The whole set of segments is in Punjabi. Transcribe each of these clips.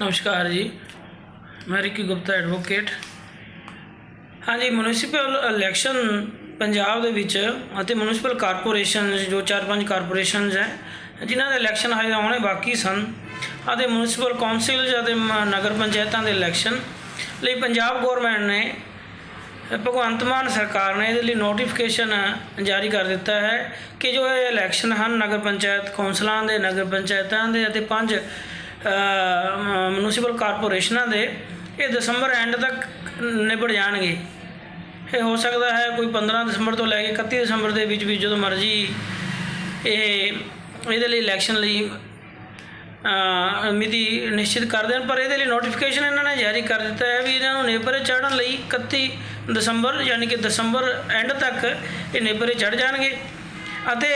ਨਮਸਕਾਰ ਜੀ। ਮੈਂ ਰਿਕੀ ਗੁਪਤਾ ਐਡਵੋਕੇਟ ਹਾਂਜੀ ਮਿਊਨਿਸਪਲ ਇਲੈਕਸ਼ਨ ਪੰਜਾਬ ਦੇ ਵਿੱਚ ਅਤੇ ਮਿਊਨਿਸਪਲ ਕਾਰਪੋਰੇਸ਼ਨ ਜੋ ਚਾਰ ਪੰਜ ਕਾਰਪੋਰੇਸ਼ਨਸ ਹੈ, ਜਿਨ੍ਹਾਂ ਦੇ ਇਲੈਕਸ਼ਨ ਹਜੇ ਆਉਣੇ ਬਾਕੀ ਸਨ, ਅਤੇ ਮਿਊਨਿਸਪਲ ਕਾਉਂਸਲ ਅਤੇ ਮ- ਨਗਰ ਪੰਚਾਇਤਾਂ ਦੇ ਇਲੈਕਸ਼ਨ ਲਈ ਪੰਜਾਬ ਗਵਰਨਮੈਂਟ ਨੇ ਭਗਵੰਤ ਮਾਨ ਸਰਕਾਰ ਨੇ ਇਹਦੇ ਲਈ ਨੋਟੀਫਿਕੇਸ਼ਨ ਜਾਰੀ ਕਰ ਦਿੱਤਾ ਹੈ ਕਿ ਜੋ ਇਹ ਇਲੈਕਸ਼ਨ ਹਨ, ਨਗਰ ਪੰਚਾਇਤ ਕੌਂਸਲਾਂ ਦੇ, ਨਗਰ ਪੰਚਾਇਤਾਂ ਦੇ ਅਤੇ ਪੰਜ ਮਿਊਨਿਸਪਲ ਕਾਰਪੋਰੇਸ਼ਨਾਂ ਦੇ, ਇਹ ਦਸੰਬਰ ਐਂਡ ਤੱਕ ਨਿਬੜ ਜਾਣਗੇ। ਇਹ ਹੋ ਸਕਦਾ ਹੈ ਕੋਈ 15 ਦਸੰਬਰ ਤੋਂ ਲੈ ਕੇ 31 ਦਸੰਬਰ ਦੇ ਵਿੱਚ ਵੀ ਜਦੋਂ ਮਰਜ਼ੀ ਇਹ, ਇਹਦੇ ਲਈ ਇਲੈਕਸ਼ਨ ਲਈ ਮਿਤੀ ਨਿਸ਼ਚਿਤ ਕਰ ਦੇਣ। ਪਰ ਇਹਦੇ ਲਈ ਨੋਟੀਫਿਕੇਸ਼ਨ ਇਹਨਾਂ ਨੇ ਜਾਰੀ ਕਰ ਦਿੱਤਾ ਹੈ ਵੀ ਇਹਨਾਂ ਨੂੰ ਨੇਪਰੇ ਚੜ੍ਹਨ ਲਈ 31 ਦਸੰਬਰ, ਯਾਨੀ ਕਿ ਦਸੰਬਰ ਐਂਡ ਤੱਕ ਇਹ ਨੇਪਰੇ ਚੜ੍ਹ ਜਾਣਗੇ। ਅਤੇ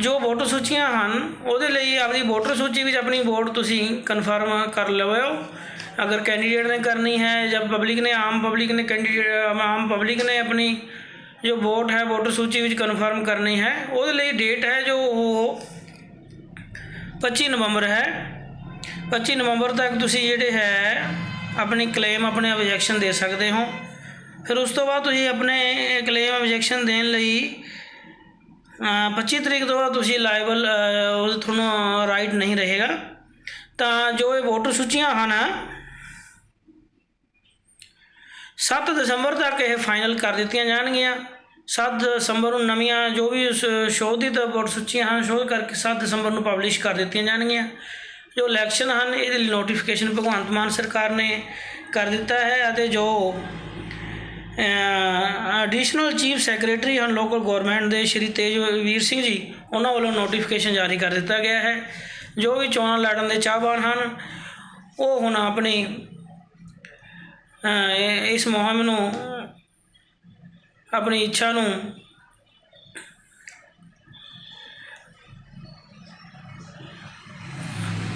ਜੋ ਵੋਟਰ ਸੂਚੀਆਂ ਹਨ, ਉਹਦੇ ਲਈ ਆਪਣੀ ਵੋਟਰ ਸੂਚੀ ਵਿੱਚ ਆਪਣੀ ਵੋਟ ਤੁਸੀਂ ਕਨਫਰਮ ਕਰ ਲਵੋ। ਅਗਰ ਕੈਂਡੀਡੇਟ ਨੇ ਕਰਨੀ ਹੈ ਜਾਂ ਪਬਲਿਕ ਨੇ, ਆਮ ਪਬਲਿਕ ਨੇ ਕੈਂਡੀਡੇਟ ਆਮ ਪਬਲਿਕ ਨੇ ਆਪਣੀ ਜੋ ਵੋਟ ਹੈ, ਵੋਟਰ ਸੂਚੀ ਵਿੱਚ ਕਨਫਰਮ ਕਰਨੀ ਹੈ, ਉਹਦੇ ਲਈ ਡੇਟ ਹੈ ਜੋ ਉਹ 25 ਨਵੰਬਰ ਹੈ। 25 ਨਵੰਬਰ ਤੱਕ ਤੁਸੀਂ ਜਿਹੜੇ ਹੈ, ਆਪਣੀ ਕਲੇਮ ਆਪਣੇ ਆਬਜੈਕਸ਼ਨ ਦੇ ਸਕਦੇ ਹੋ। ਫਿਰ ਉਸ ਤੋਂ ਬਾਅਦ ਤੁਸੀਂ ਆਪਣੇ ਕਲੇਮ ਆਬਜੈਕਸ਼ਨ ਦੇਣ ਲਈ 25 ਤਰੀਕ ਤੋਂ ਬਾਅਦ ਤੁਸੀਂ ਲਾਇਬਲ ਉਹ ਤੁਹਾਨੂੰ ਰਾਈਟ ਨਹੀਂ ਰਹੇਗਾ। ਤਾਂ ਜੋ ਇਹ ਵੋਟਰ ਸੂਚੀਆਂ ਹਨ 7 ਦਸੰਬਰ ਤੱਕ ਇਹ ਫਾਈਨਲ ਕਰ ਦਿੱਤੀਆਂ ਜਾਣਗੀਆਂ। 7 ਦਸੰਬਰ ਨੂੰ ਨਵੀਆਂ ਜੋ ਵੀ ਸ- ਸ਼ੋਧਿਤ ਵੋਟਰ ਸੂਚੀਆਂ ਹਨ, ਸ਼ੋਧ ਕਰਕੇ 7 ਦਸੰਬਰ ਨੂੰ ਪਬਲਿਸ਼ ਕਰ ਦਿੱਤੀਆਂ ਜਾਣਗੀਆਂ। ਜੋ ਇਲੈਕਸ਼ਨ ਹਨ, ਇਹਦੇ ਲਈ ਨੋਟੀਫਿਕੇਸ਼ਨ ਭਗਵੰਤ ਮਾਨ ਸਰਕਾਰ ਨੇ ਕਰ ਦਿੱਤਾ ਹੈ ਅਤੇ ਜੋ ਐਡੀਸ਼ਨਲ ਚੀਫ ਸੈਕਟਰੀ ਹਨ ਲੋਕਲ ਗਵਰਨਮੈਂਟ ਦੇ ਸ਼੍ਰੀ ਤੇਜਵੀਰ ਸਿੰਘ ਜੀ, ਉਹਨਾਂ ਵੱਲੋਂ ਨੋਟੀਫਿਕੇਸ਼ਨ ਜਾਰੀ ਕਰ ਦਿੱਤਾ ਗਿਆ ਹੈ, ਜੋ ਵੀ ਚੋਣਾਂ ਲੜਨ ਦੇ ਚਾਹਵਾਨ ਹਨ, ਉਹ ਹੁਣ ਆਪਣੀ ਇਸ ਮੁਹਿੰਮ ਨੂੰ, ਆਪਣੀ ਇੱਛਾ ਨੂੰ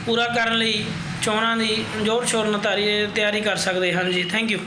ਪੂਰਾ ਕਰਨ ਲਈ ਚੋਣਾਂ ਦੀ ਜ਼ੋਰ ਸ਼ੋਰ ਨਾਲ ਤਾਰੀ ਤਿਆਰੀ ਕਰ ਸਕਦੇ ਹਨ ਜੀ। Thank you